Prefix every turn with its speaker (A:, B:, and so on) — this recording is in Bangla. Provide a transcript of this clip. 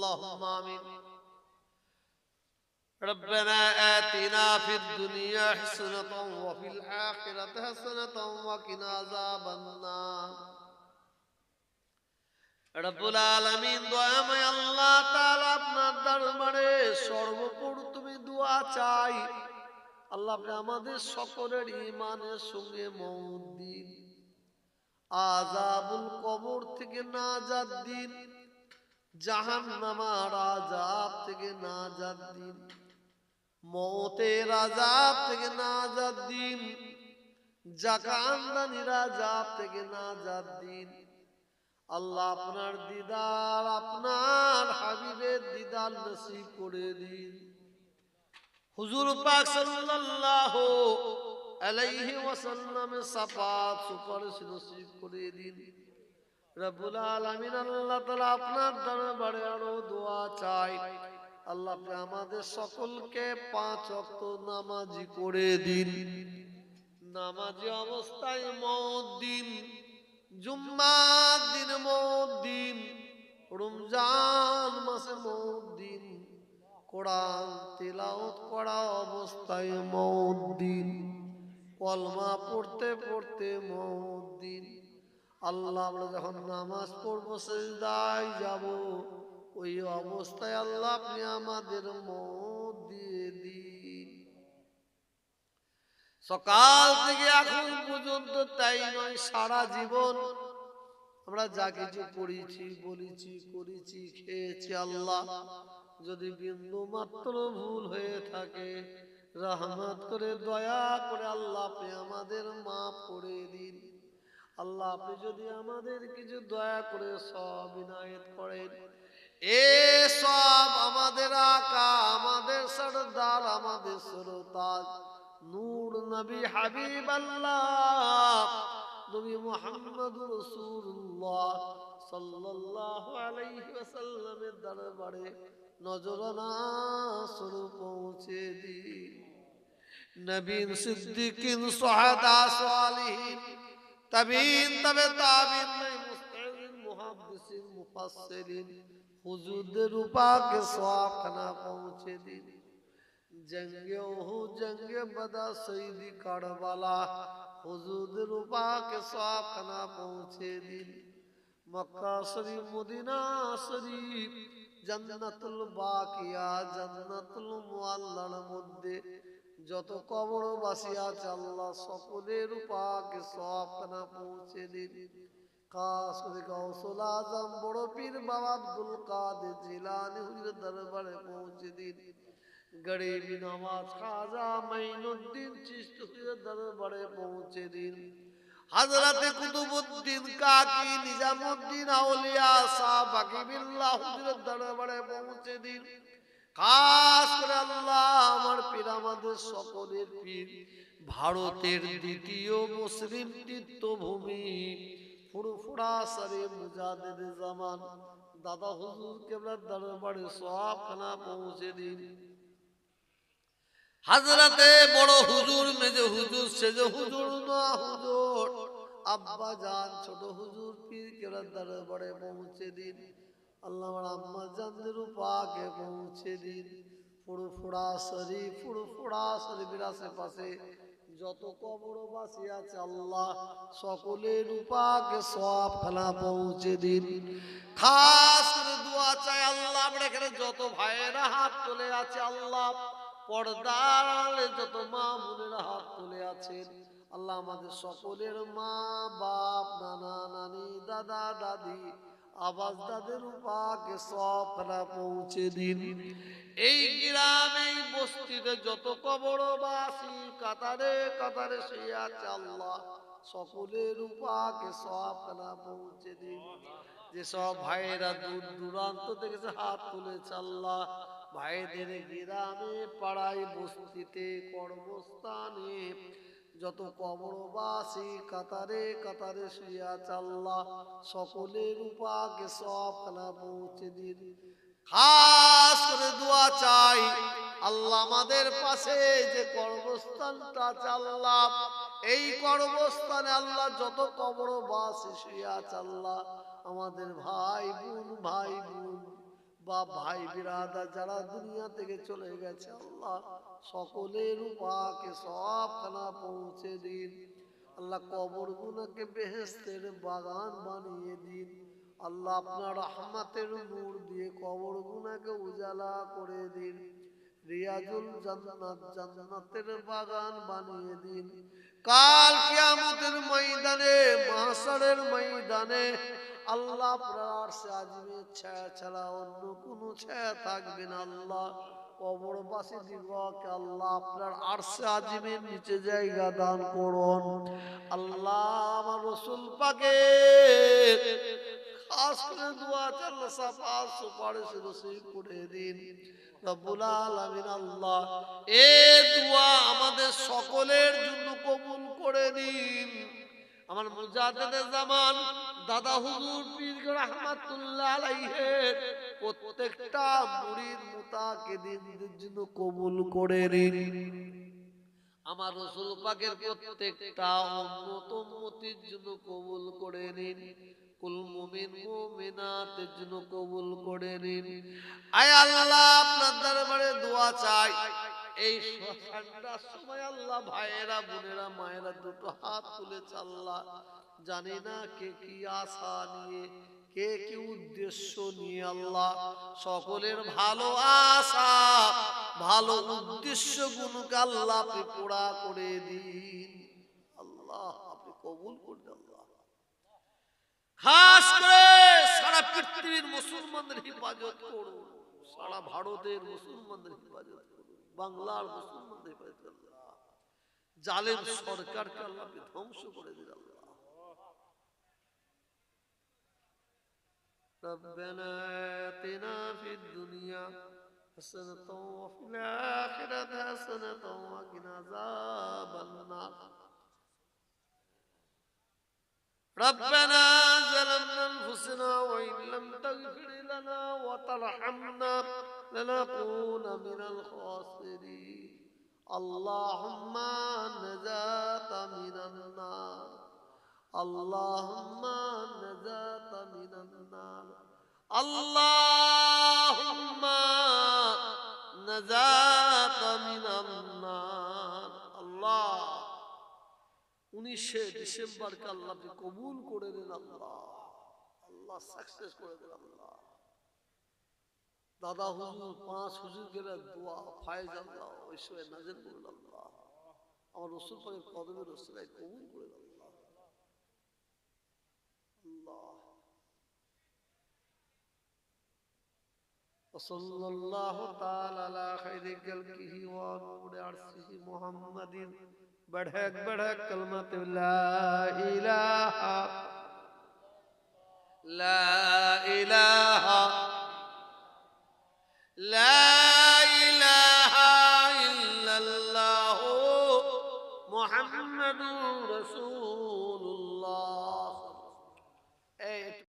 A: اللهم آمين ربنا آتنا في الدنيا حسنة وفي الآخرة حسنة وقنا عذاب النار রব্বুল আলামিন দয়াময় আল্লাহ তাআলা আপনার দরবারে সর্বপ্রথমে দোয়া চাই আল্লাহ আপনি আমাদের সকলের ইমানের সঙ্গে মৌত দিন আজাবুল কবর থেকে নাজাত দিন জাহান্নামার আজাব থেকে নাজাত দিন। মৌতের আজাব থেকে নাজাত দিন। জাকান্দানির আজাব থেকে নাজাত দিন। আল্লাহ আপনার দিদার, আপনার হাবিবের দিদার নসিব করে দিন। হুজুর পাক সাল্লাল্লাহু আলাইহি ওয়াসাল্লামের সাফাত সুপারিশ নসিব করে দিন। রব্বুল আলামিন আল্লাহ তাআলা আপনার দরবারে আরও দোয়া চাই। আল্লাহ আপনি আমাদের সকলকে পাঁচ ওয়াক্ত নামাজি করে দিন। নামাজি অবস্থায় মত দিন, জুম্মার দিন মত দিন, রমজান মাসে মত দিন, কোরআন তেলাওত করা অবস্থায় মত দিন, কলমা পড়তে পড়তে মত দিন। আল্লাহ আমরা যখন নামাজ পড়ব, সেজদায় যাব। ওই অবস্থায় আল্লাহ আপনি আমাদের মত দিয়ে দিন। সকাল থেকে এখন পর্যন্ত তাই নয়, সারা জীবন আমরা যা কিছু করেছি বলেছি, করেছি, খেয়েছি আল্লাহ। যদি বিন্দু মাত্র ভুল হয়ে থাকে, রহমত করে, দয়া করে আল্লাহ আপনি আমাদের মা করে দিন। আল্লাহ, আপনি যদি আমাদের কিছু দয়া করে সব ইনায়ত করেন। এ সব আমাদের আকা, আমাদের সরদার, আমাদের সরতাজ নূর নবী হাবিব আল্লাহ, নবী মুহাম্মদ রাসূলুল্লাহ সাল্লাল্লাহু আলাইহি ওয়াসাল্লামের দরবারে নজরানা স্বরূপ পৌঁছে দিন। নবীন সিদ্দিকিন, সুহাদা সালিহিন তাবিন, তবে তাবিন নাই। মুস্তাহিন মুহাদ্দিসিন, মুফাসসিরিন, হুজুরদের উপাকে সওয়াবখানা পৌঁছে দিন। জঙ্গে ওহু জঙ্গে বদা সঈদি কারবালা, হুজুরদের উপাকে সওয়াবখানা পৌঁছে দিন। মক্কা শরীফ, মদিনা শরীফ, জান্নাতুল বাকিয়া, জান্নাতুল মুআল্লার মধ্যে যত কবরবাসী আছে আল্লাহ সকলের উপাকে সবখানা পৌঁছে দিন। খাস করে গৌসুল আজম, বড় পীর বাবা আব্দুল কাদের জিলানি হুজুর দরবারে পৌঁছে দিন। গরিবি নওয়াজ খাজা মাইনুদ্দিন চিশতি হুজুর দরবারে পৌঁছে দিন। হযরতে কুতুবউদ্দিন কাকি নিজামউদ্দিন আউলিয়া শাহ বাকিবিল্লাহ হুজুর দরবারে পৌঁছে দিন। খাস করে আল্লাহ আমার পীর, আমাদের সকলের পীর। ভারতের দ্বিতীয় মুসলিম তীর্থভূমি দাদা হুজুর কেবলার দরবারে সব খানা পৌঁছে দিন। হাজরাতে বড় হুজুর, মেজে হুজুর, সেজে হুজুর না আব্বা জান ছোট হুজুর, পীর কেবলার দরবারে পৌঁছে দিন। আল্লাহ আম্মা জানদের পাকে পৌঁছে দিন। ফুরফুরা শরীফ ফুরফুরা শরীফের আশেপাশে যত কবরবাসী আছে আল্লাহ সকলের উপাকে সব খানা পৌঁছে দিন। খাস করে দোয়া চাই আল্লাহ, আমরা এখানে যত ভাইয়েরা হাত তুলে আছে আল্লাহ, পর্দারে যত মা বোনেরা হাত তুলে আছেন, আল্লাহ আমাদের সকলের মা বাপ নানা নানি দাদা দাদি আবাস দাদের উপাকে সব পৌঁছে দিন। এই গ্রামে বস্তিতে যত কবরবাসী, কাতারে কাতারে শুয়ে আছে আল্লাহ, সকলের উপাকে সব পৌঁছে দিন। যে সব ভাইয়েরা দূর দূরান্ত থেকে হাত তুলেছে আল্লাহ, ভাইদের গ্রামে, পাড়ায় বস্তিতে কর্মস্থানে যত কবরবাসী কাতারে কাতারে শুয়ে আল্লাহ সকলের উপাকে সব খানা পৌঁছে দিন। খাস করে দোয়া চাই, আল্লাহ আমাদের পাশে যে কর্মস্থানটা আল্লাহ এই কর্মস্থানে আল্লাহ যত কবরবাসী শুয়ে আল্লাহ আমাদের ভাই বোন ভাই বোন। বা ভাই, বিরাদার যারা দুনিয়া থেকে চলে গেছে, আল্লাহ সকলের উপাকে সবখানা পৌঁছে দিন। আল্লাহ কবর গুনাকে বেহেস্তের বাগান বানিয়ে দিন। আল্লাহ আপনার রহমাতের নূর দিয়ে কবর গুনাকে উজালা করে দিন। রিয়াজুল জান্নাত জান্নাতের বাগান বানিয়ে দিন। কাল কিয়ামতের ময়দানে, মাহশারের ময়দানে আল্লাহ আপনার ছায়া ছাড়া অন্য কোনো ছায়া থাকবে না আল্লাহ। আল্লাহ আপনার নিচে জায়গা দান করুন। আল্লাহ আমার রসুল সুপারিশ করে দিন। আল্লাহ এ দোয়া আমাদের সকলের জন্য কবুল করে দিন। আমার মুজাহিদের জামান, দাদা হুজুর পীর রহমাতুল্লাহ আলাইহির প্রত্যেকটা মুরিদ মুতাকিদিনদের জন্য কবুল করে নিন। আমার রসুল পাকের প্রত্যেকটা উম্মত উম্মতির জন্য কবুল করে নিন। কুল মুমিন মুমিনাতের জন্য কবুল করে নিন। আয় আল্লাহ, আপনার দরবারে দোয়া চাই। এই ঠান্ডার সময় আল্লাহ ভাইয়েরা, বোনেরা, মায়েরা দুটো হাত তুলেছে আল্লাহ। জানি না কে কি আশা নিয়ে, কে কি উদ্দেশ্য নিয়ে আল্লাহ। সকলের ভালো আশা, ভালো উদ্দেশ্য গুণকে আল্লাহ আপনি পুরা করে দিন। আল্লাহ, আপনি কবুল করুন আল্লাহ। খাস করে সারা পৃথিবীর মুসলমানদের হেফাজত করুন সারা ভারতের মুসলমানদের হেফাজত করুন বাংলার মুসলমানদের হেফাজত করুন আল্লাহ জালেম সরকারকে আল্লাহ আপনি ধ্বংস করে দিন আল্লাহ ربنا آتنا في الدنيا حسنة وفي الآخرة حسنة وقنا عذاب النار ربنا ظلمنا أنفسنا وإن لم تغفر لنا وترحمنا لنكون من الخاسرين اللهم نجاة من النار اللهم نجاة من النار اللهم نجاة من النار الله উনিশে ডিসেম্বরকে আল্লাহ আপনি কবুল করে দেন আল্লাহ আল্লাহ সাকসেস করে দেন আল্লাহ। দাদা হুজুর, পাঁচ হুজুর গেলে দোয়া, ফায়েজ আল্লাহ ঐশ্বরের নাজের করুন আল্লাহ। আমার রসুল পাখির কদমের রসুলাই কবুল করে দেন আল্লাহ। وصلى الله تعالى على خير خلقه ونور عرشه محمد بڑھک بڑھک کلمة لا إله La.